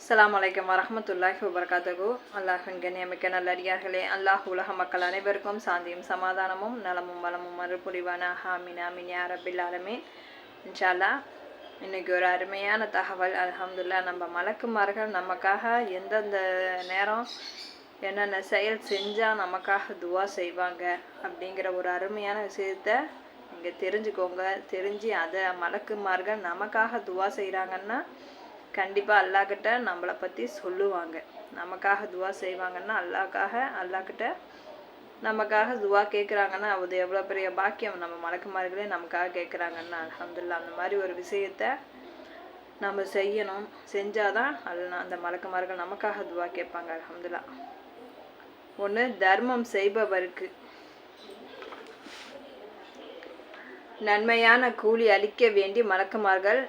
அஸ்லாம் வலைக்கம் வரமத்துல்லாஹி வபர்காத்தகு அல்லாஹின் கண்ணியமிக்க நல்லடியார்களே அல்லாஹ் உலக மக்கள் அனைவருக்கும் சாந்தியும் சமாதானமும் நலமும் வளமும் மறுபுரிவான ஹாமின் ஆமின் யா ரபில் ஆலமீன். இன்ஷால்லா இன்னைக்கு ஒரு அருமையான தகவல். அலமதுல்லா நம்ம மலக்குமார்கள் நமக்காக எந்தெந்த நேரம் என்னென்ன செயல் செஞ்சால் நமக்காக துவா செய்வாங்க அப்படிங்கிற ஒரு அருமையான விஷயத்த இங்கே தெரிஞ்சுக்கோங்க. தெரிஞ்சு அதை மலக்குமார்கள் நமக்காக துவா செய்கிறாங்கன்னா கண்டிப்பாக அல்லாஹ்கிட்ட நம்மளை பற்றி சொல்லுவாங்க. நமக்காக துவா செய்வாங்கன்னா அல்லாக்காக அல்லாக்கிட்ட நமக்காக துவா கேட்குறாங்கன்னா அது எவ்வளோ பெரிய பாக்கியம் நம்ம மலக்குமார்களே நமக்காக கேட்குறாங்கன்னா அலமதுல்லா அந்த மாதிரி ஒரு விஷயத்த நம்ம செய்யணும். செஞ்சாதான் அல்ல அந்த மலக்குமார்கள் நமக்காக துவா கேட்பாங்க அலமதுல்லா ஒன்று தர்மம் செய்பவருக்கு நன்மையான கூலி அளிக்க வேண்டி மலக்குமார்கள்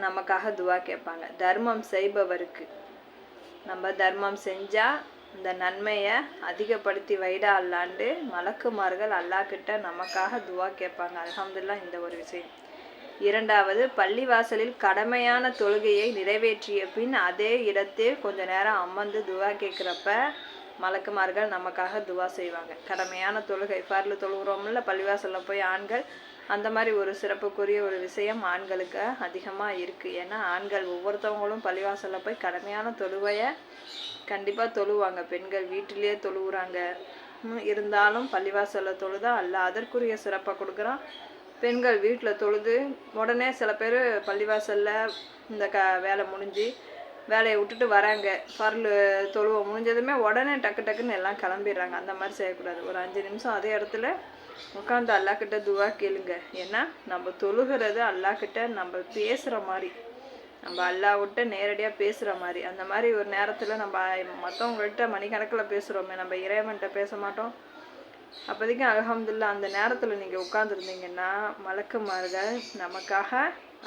நமக்காக துவா கேட்பாங்க. தர்மம் செய்பவருக்கு. நம்ம தர்மம் செஞ்சால் இந்த நன்மையை அதிகப்படுத்தி வைடா அல்லாண்டு மலக்குமார்கள் அல்லாஹ்கிட்ட நமக்காக துவா கேட்பாங்க. அலமதுல்லா இந்த ஒரு விஷயம். இரண்டாவது பள்ளிவாசலில் கடமையான தொழுகையை நிறைவேற்றிய பின் அதே இடத்தில் கொஞ்ச நேரம் அமர்ந்து துவா கேட்குறப்ப மலக்குமார்கள் நமக்காக துவா செய்வாங்க. கடமையான தொழுகை பார்ல தொழுகிறோம்ல பள்ளிவாசலில் போய் ஆண்கள் அந்த மாதிரி ஒரு சிறப்புக்குரிய ஒரு விஷயம் ஆண்களுக்கு அதிகமாக இருக்குது ஏன்னா ஆண்கள் ஒவ்வொருத்தவங்களும் பள்ளிவாசலில் போய் கடமையான தொழுவையை கண்டிப்பாக தொழுவாங்க. பெண்கள் வீட்டிலேயே தொழுவுறாங்க. இருந்தாலும் பள்ளிவாசலில் தொழுதா அல்ல அதற்குரிய சிறப்பாக கொடுக்குறான் பெண்கள் வீட்டில் தொழுது உடனே சில பேர் பள்ளிவாசலில் இந்த க வேலை முடிஞ்சு வேலையை விட்டுட்டு வராங்க. பரல் தொழுவ முடிஞ்சதுமே உடனே டக்கு டக்குன்னு எல்லாம் கிளம்பிடுறாங்க. அந்த மாதிரி செய்யக்கூடாது. ஒரு அஞ்சு நிமிஷம் அதே இடத்துல உட்காந்து அல்லாக்கிட்ட துவா கேளுங்க. ஏன்னா நம்ம தொழுகிறது அல்லாக்கிட்ட நம்ம பேசுகிற மாதிரி. நம்ம அல்லாவிட்ட நேரடியாக பேசுகிற மாதிரி. அந்த மாதிரி ஒரு நேரத்தில் நம்ம மற்றவங்கள்ட்ட மணிக்கணக்கில் பேசுகிறோமே நம்ம இறைவன்கிட்ட பேச மாட்டோம். அப்போதைக்கு அலகம்துல்லா அந்த நேரத்தில் நீங்கள் உட்காந்துருந்தீங்கன்னா மலக்குமார்கள் நமக்காக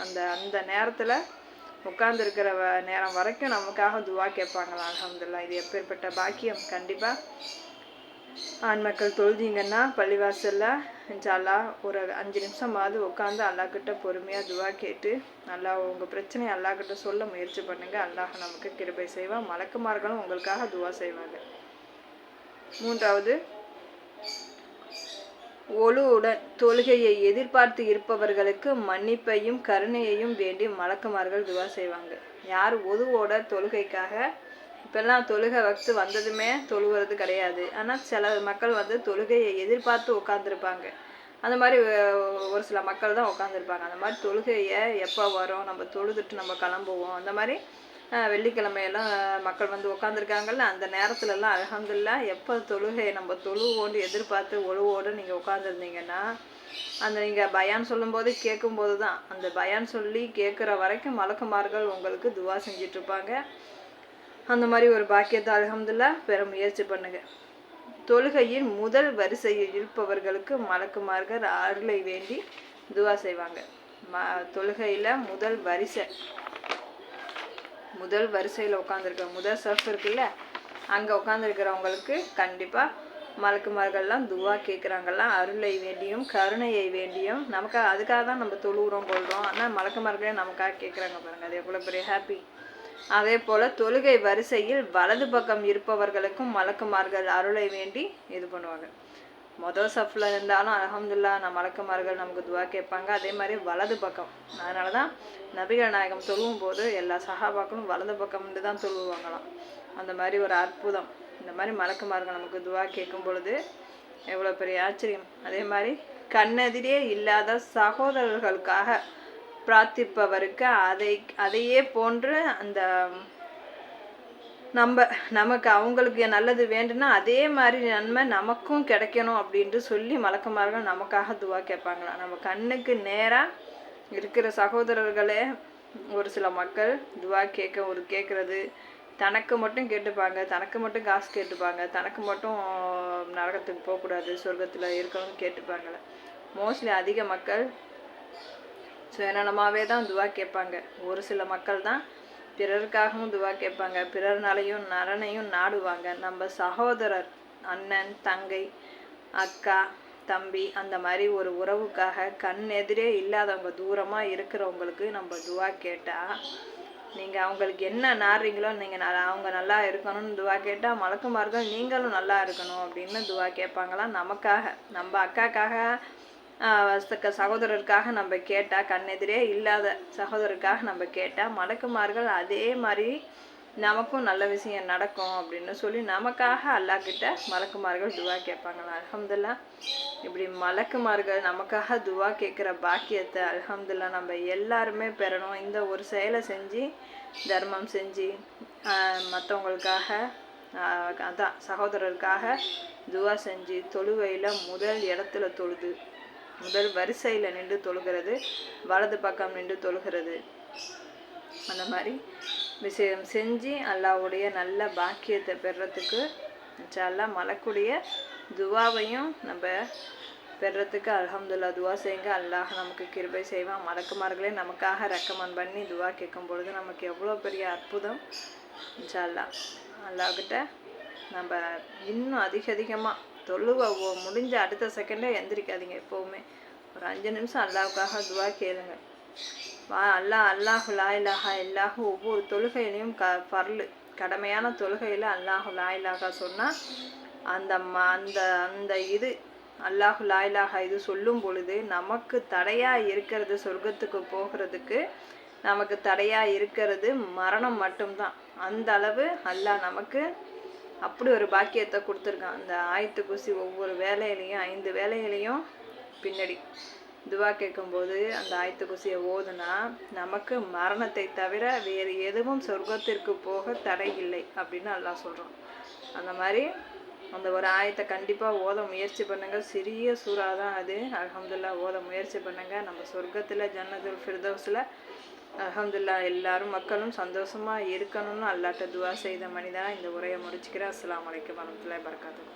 அந்த அந்த நேரத்தில் உட்காந்துருக்கிற நேரம் வரைக்கும் நமக்காக துவா கேட்பாங்களா? அலகம்துல்லா இது எப்பேற்பட்ட பாக்கியம்? கண்டிப்பாக ஆண் மக்கள் தொழுதிங்கன்னா பள்ளிவாசலில் இன்ஷால்லா ஒரு அஞ்சு நிமிஷமாவது உட்காந்து அல்லாஹ்கிட்ட பொறுமையாக துவா கேட்டு நல்லா உங்கள் பிரச்சனையை அல்லாஹ்கிட்ட சொல்ல முயற்சி பண்ணுங்க. அல்லாஹ் நமக்கு கிருபை செய்வான். மலக்குமார்களும் உங்களுக்காக துவா செய்வாங்க. மூன்றாவது ஒழுவுடன் தொழுகையை எதிர்பார்த்து இருப்பவர்களுக்கு மன்னிப்பையும் கருணையையும் வேண்டி மலக்குமார்கள் துவா செய்வாங்க. யார் ஒதுவோட தொழுகைக்காக இப்போல்லாம் தொழுகை வக்து வந்ததுமே தொழுகிறது கிடையாது. ஆனால் சில மக்கள் வந்து தொழுகையை எதிர்பார்த்து உட்காந்துருப்பாங்க அந்த மாதிரி ஒரு சில மக்கள் தான் உட்காந்துருப்பாங்க அந்த மாதிரி தொழுகையை எப்போ வரும்? நம்ம தொழுதுட்டு நம்ம கிளம்புவோம். அந்த மாதிரி வெள்ளிக்கிழமையெல்லாம் மக்கள் வந்து உட்காந்துருக்காங்கல்ல அந்த நேரத்துலலாம் அல்ஹம்துலில்லாஹ் எப்போ தொழுகையை நம்ம தொழுவோண்டு எதிர்பார்த்து ஒழுவோடு நீங்கள் உட்காந்துருந்தீங்கன்னா அந்த நீங்கள் பயான் சொல்லும்போது கேட்கும்போது தான். அந்த பயான் சொல்லி கேட்குற வரைக்கும் மலக்குமார்கள் உங்களுக்கு துவா செஞ்சிட்ருப்பாங்க. அந்த மாதிரி ஒரு பாக்கியத்தை அலகம்துல்லா பெற முயற்சி பண்ணுங்க. தொழுகையின் முதல் வரிசையில் இருப்பவர்களுக்கு மலக்குமார்கள் அருளை வேண்டி துவா செய்வாங்க. ம தொழுகையில் முதல் வரிசை முதல் வரிசையில் உட்காந்துருக்க முதல் சஃப் இருக்குல்ல அங்கே உட்காந்துருக்கிறவங்களுக்கு கண்டிப்பாக மலக்குமார்கள்லாம் துவா கேட்குறாங்கல்லாம் அருளை வேண்டியும் கருணையை வேண்டியும் நமக்கு அதுக்காக தான் நம்ம தொழுகிறோம் கொள்கிறோம். ஆனால் மலக்குமார்களே நமக்காக கேட்குறாங்க பாருங்கள் அது எவ்வளோ பெரிய ஹாப்பி அதே போல் தொழுகை வரிசையில் வலது பக்கம் இருப்பவர்களுக்கும் மலக்குமார்கள் அருளை வேண்டி இது பண்ணுவாங்க. மொதல் சஃப்ல இருந்தாலும் அலமதுல்லா நம்ம மலக்குமார்கள் நமக்கு துவா கேட்பாங்க. அதே மாதிரி வலது பக்கம். அதனால தான் நபிகள் நாயகம் தொழுவும் போது எல்லா சகாபாக்களும் வலது பக்கம் தான் தொழுவாங்களாம். அந்த மாதிரி ஒரு அற்புதம். இந்த மாதிரி மலக்குமார்கள் நமக்கு துவா கேட்கும் பொழுது எவ்வளோ பெரிய ஆச்சரியம். அதே மாதிரி கண்ணெதிரே இல்லாத சகோதரர்களுக்காக பிரார்த்திப்பவருக்கு அதை அதையே போன்று அந்த நம்ம நமக்கு அவங்களுக்கு நல்லது வேண்டும்னா அதே மாதிரி நன்மை நமக்கும் கிடைக்கணும் அப்படின்ட்டு சொல்லி மலக்குமார்கள் நமக்காக துவா கேட்பாங்களாம் நம்ம கண்ணுக்கு நேராக இருக்கிற சகோதரர்களே ஒரு சில மக்கள் துவா கேட்க ஒரு கேட்குறது தனக்கு மட்டும் கேட்டுப்பாங்க தனக்கு மட்டும் காசு கேட்டுப்பாங்க தனக்கு மட்டும் நரகத்துக்கு போகக்கூடாது சொர்க்கத்தில் இருக்கணும்னு கேட்டுப்பாங்களே மோஸ்ட்லி அதிக மக்கள் சுயநலமாகவே தான் துவா கேட்பாங்க. ஒரு சில மக்கள் தான் பிறருக்காகவும் துவா கேட்பாங்க. பிறர்னாலையும் நலனையும் நாடுவாங்க. நம்ம சகோதரர் அண்ணன் தங்கை அக்கா தம்பி அந்த மாதிரி ஒரு உறவுக்காக கண் எதிரே இல்லாதவங்க தூரமாக இருக்கிறவங்களுக்கு நம்ம துவா கேட்டால் நீங்கள் அவங்களுக்கு என்ன நாடுறீங்களோ நீங்கள் அவங்க நல்லா இருக்கணும்னு துவா கேட்டால் மலக்குமார்கள் நீங்களும் நல்லா இருக்கணும் அப்படின்னு துவா கேட்பாங்களாம் நமக்காக. நம்ம அக்காக்காக சகோதரருக்காக நம்ம கேட்டால் கண்ணெதிரே இல்லாத சகோதரருக்காக நம்ம கேட்டால் மடக்குமார்கள் அதே மாதிரி நமக்கும் நல்ல விஷயம் நடக்கும் அப்படின்னு சொல்லி நமக்காக அல்லாஹ் கிட்ட மலக்குமார்கள் துவா கேட்பாங்க அலமதுல்லா இப்படி மலக்குமார்கள் நமக்காக துவா கேட்குற பாக்கியத்தை அலமதுல்லா நம்ம எல்லாருமே பெறணும். இந்த ஒரு செயலை செஞ்சு தர்மம் செஞ்சு மற்றவங்களுக்காக அதான் சகோதரருக்காக துவா செஞ்சு தொழுகையில் முதல் இடத்துல தொழுது. முதல் வரிசையில் நின்று தொழுகிறது வலது பக்கம் நின்று தொழுகிறது. அந்த மாதிரி விஷயம் செஞ்சு அல்லாவுடைய நல்ல பாக்கியத்தை பெறுறதுக்கு இன்ஷால்லா மலக்கூடிய துவாவையும் நம்ம பெறுறதுக்கு அல்ஹம்துல்லா துவா செய்யுங்க. அல்லாஹ் நமக்கு கிருபை செய்வான். மலக்குமார்களே நமக்காக ரெக்கமெண்ட் பண்ணி துவா கேட்கும் பொழுது நமக்கு எவ்வளோ பெரிய அற்புதம். இன்ஷால்லா அல்லாஹ்கிட்ட நம்ம இன்னும் அதிக அதிகமாக தொழுக முடிஞ்ச அடுத்த செகண்டே எந்திரிக்காதீங்க எப்போவுமே. ஒரு அஞ்சு நிமிஷம் அல்லாவுக்காக துவா கேளுங்க. வா அல்லாஹ் அல்லாஹு லா இலாஹா இல்லாஹு ஒவ்வொரு தொழுகையிலையும் க பர்லு. கடமையான தொழுகையில் அல்லாஹு லா சொன்னால் அந்த ம அந்த அந்த இது அல்லாஹு லா இலாஹா இது சொல்லும் பொழுது நமக்கு தடையாக இருக்கிறது சொர்க்கத்துக்கு போகிறதுக்கு நமக்கு தடையாக இருக்கிறது மரணம் மட்டும்தான். அந்த அளவு அல்லாஹ் நமக்கு அப்படி ஒரு பாக்கியத்தை கொடுத்துருக்கான். அந்த ஆயத்து குசி ஒவ்வொரு வேலையிலையும் ஐந்து வேலையிலையும் பின்னாடி துவா கேட்கும்போது அந்த ஆயத்து குசியை ஓதுனா நமக்கு மரணத்தை தவிர வேறு எதுவும் சொர்க்கத்திற்கு போக தடை இல்லை அப்படின்னு எல்லாம் சொல்கிறோம் அந்த மாதிரி அந்த ஒரு ஆயத்தை கண்டிப்பாக ஓத முயற்சி பண்ணுங்க. சிறிய சூறா தான் அது. அல்ஹம்துலில்லா ஓத முயற்சி பண்ணுங்கள் நம்ம சொர்க்கத்தில் ஜன்னதுல் ஃபிர்தோஸில் அல்ஹம்துலில்லா எல்லாரும் மக்களும் சந்தோஷமாக இருக்கணும்னு அல்லாட்ட துவா செய்த மனிதனாக இந்த உரையை முடிச்சுக்கிறேன். அஸ்லாம் அலைக்கும் வரமத்துல வரகாத்துஹு